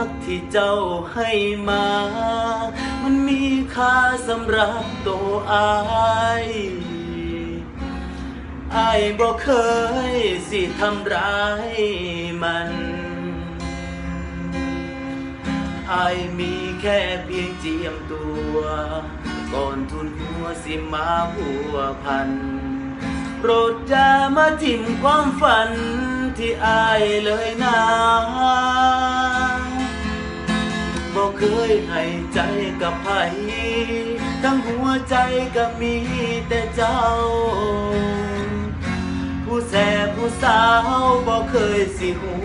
ักที่เจ้าให้มา มันมีค่าสำหรับตัวอายอายบ่เคยสิทำร้ายมันอายมีแค่เพียงเจียมตัวก่อนทุนหัวสิมาหัวพัน โปรดอย่ามาทิ่มความฝันที่อายเลยนะ ให้ใจกับไผทั้งหัวใจก็มีแต่เจ้า ผู้แสบผู้สาวบอกเคยสิหั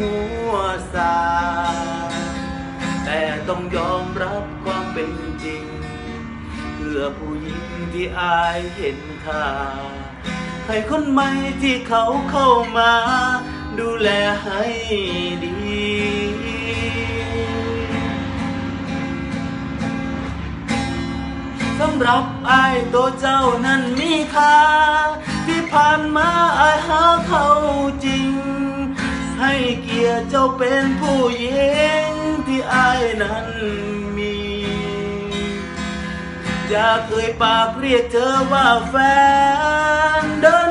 วสา แต่ต้องยอมรับความเป็นจริง เพื่อผู้หญิงที่อายเห็นค่าให้คนใหม่ที่เขาเข้ามา ดูแลให้ดี สำหรับไอ้ตัวเจ้านั้นมีค่า ที่ผ่านมาอายหาเขาจริง ให้เกียรติเจ้าเป็นผู้หญิงที่ไอ้นั้นมี อย่าเคยปากเรียกเธอว่าแฟนเดิน